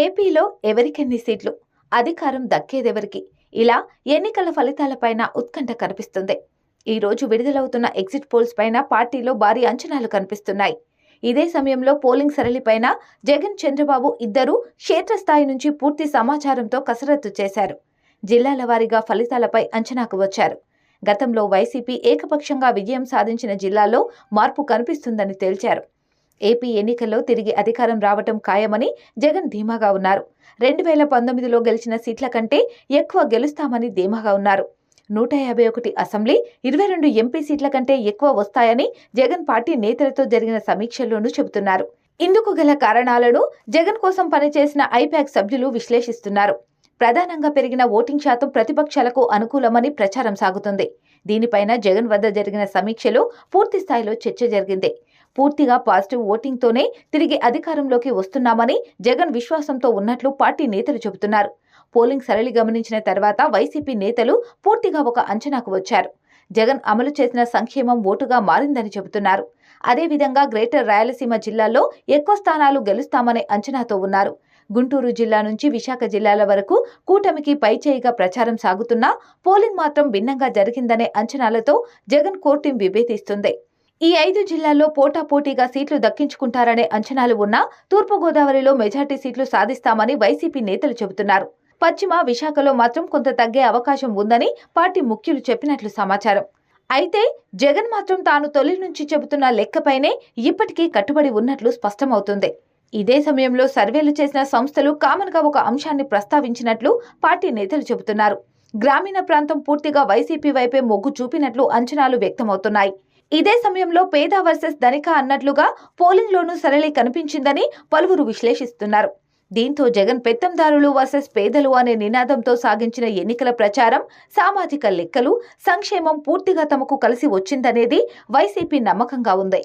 ఏపీలో ఎవరికెన్ని సీట్లు? అధికారం దక్కేదెవరికి? ఇలా ఎన్నికల ఫలితాలపైన ఉత్కంఠ కనిపిస్తుంది. ఈ రోజు విడుదలవుతున్న ఎగ్జిట్ పోల్స్ పైన పార్టీలో భారీ అంచనాలు కనిపిస్తున్నాయి. ఇదే సమయంలో పోలింగ్ సరళిపైన జగన్ చంద్రబాబు ఇద్దరూ క్షేత్రస్థాయి నుంచి పూర్తి సమాచారంతో కసరత్తు చేశారు. జిల్లాల వారీగా ఫలితాలపై అంచనాకు వచ్చారు. గతంలో వైసీపీ ఏకపక్షంగా విజయం సాధించిన జిల్లాలో మార్పు కనిపిస్తుందని తేల్చారు. ఏపీ ఎన్నికల్లో తిరిగి అధికారం రావటం ఖాయమని జగన్ ధీమాగా ఉన్నారు. రెండు వేల పంతొమ్మిదిలో గెలిచిన సీట్ల కంటే ఎక్కువ గెలుస్తామని ధీమాగా ఉన్నారు. నూట యాభై ఒకటి అసెంబ్లీ ఇరవై రెండు ఎంపీ సీట్ల కంటే ఎక్కువ వస్తాయని జగన్ పార్టీ నేతలతో జరిగిన సమీక్షల్లోనూ చెబుతున్నారు. ఇందుకు గల కారణాలను జగన్ కోసం పనిచేసిన ఐపాక్ సభ్యులు విశ్లేషిస్తున్నారు. ప్రధానంగా పెరిగిన ఓటింగ్ శాతం ప్రతిపక్షాలకు అనుకూలమని ప్రచారం సాగుతుంది. దీనిపైన జగన్ వద్ద జరిగిన సమీక్షలో పూర్తి స్థాయిలో చర్చ జరిగింది. పూర్తిగా పాజిటివ్ ఓటింగ్తోనే తిరిగి అధికారంలోకి వస్తున్నామని జగన్ విశ్వాసంతో ఉన్నట్లు పార్టీ నేతలు చెబుతున్నారు. పోలింగ్ సరళి గమనించిన తర్వాత వైసీపీ నేతలు పూర్తిగా ఒక అంచనాకు వచ్చారు. జగన్ అమలు చేసిన సంక్షేమం ఓటుగా మారిందని చెబుతున్నారు. అదేవిధంగా గ్రేటర్ రాయలసీమ జిల్లాల్లో ఎక్కువ స్థానాలు గెలుస్తామనే అంచనాతో ఉన్నారు. గుంటూరు జిల్లా నుంచి విశాఖ జిల్లాల వరకు కూటమికి పైచేయిగా ప్రచారం సాగుతున్నా పోలింగ్ మాత్రం భిన్నంగా జరిగిందనే అంచనాలతో జగన్ కోర్టు విభేదిస్తుంది. ఈ ఐదు జిల్లాల్లో పోటాపోటీగా సీట్లు దక్కించుకుంటారనే అంచనాలు ఉన్నా తూర్పుగోదావరిలో మెజార్టీ సీట్లు సాధిస్తామని వైసీపీ నేతలు చెబుతున్నారు. పశ్చిమ విశాఖలో మాత్రం కొంత తగ్గే అవకాశం ఉందని పార్టీ ముఖ్యులు చెప్పినట్లు సమాచారం. అయితే జగన్ మాత్రం తాను తొలి నుంచి చెబుతున్న లెక్కపైనే ఇప్పటికీ కట్టుబడి ఉన్నట్లు స్పష్టమవుతుంది. ఇదే సమయంలో సర్వేలు చేసిన సంస్థలు కామన్గా ఒక అంశాన్ని ప్రస్తావించినట్లు పార్టీ నేతలు చెబుతున్నారు. గ్రామీణ ప్రాంతం పూర్తిగా వైసీపీ వైపే మొగ్గు చూపినట్లు అంచనాలు వ్యక్తమవుతున్నాయి. ఇదే సమయంలో పేద వర్సెస్ ధనిక అన్నట్లుగా పోలింగ్ లోనూ సరళి కనిపించిందని పలువురు విశ్లేషిస్తున్నారు. దీంతో జగన్ పెత్తందారులు వర్సెస్ పేదలు అనే నినాదంతో సాగించిన ఎన్నికల ప్రచారం సామాజిక లెక్కలు సంక్షేమం పూర్తిగా తమకు కలిసి వచ్చిందనేది వైసీపీ నమ్మకంగా ఉంది.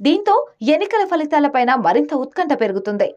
దీంతో ఎన్నికల ఫలితాలపైన మరింత ఉత్కంఠ పెరుగుతుంది.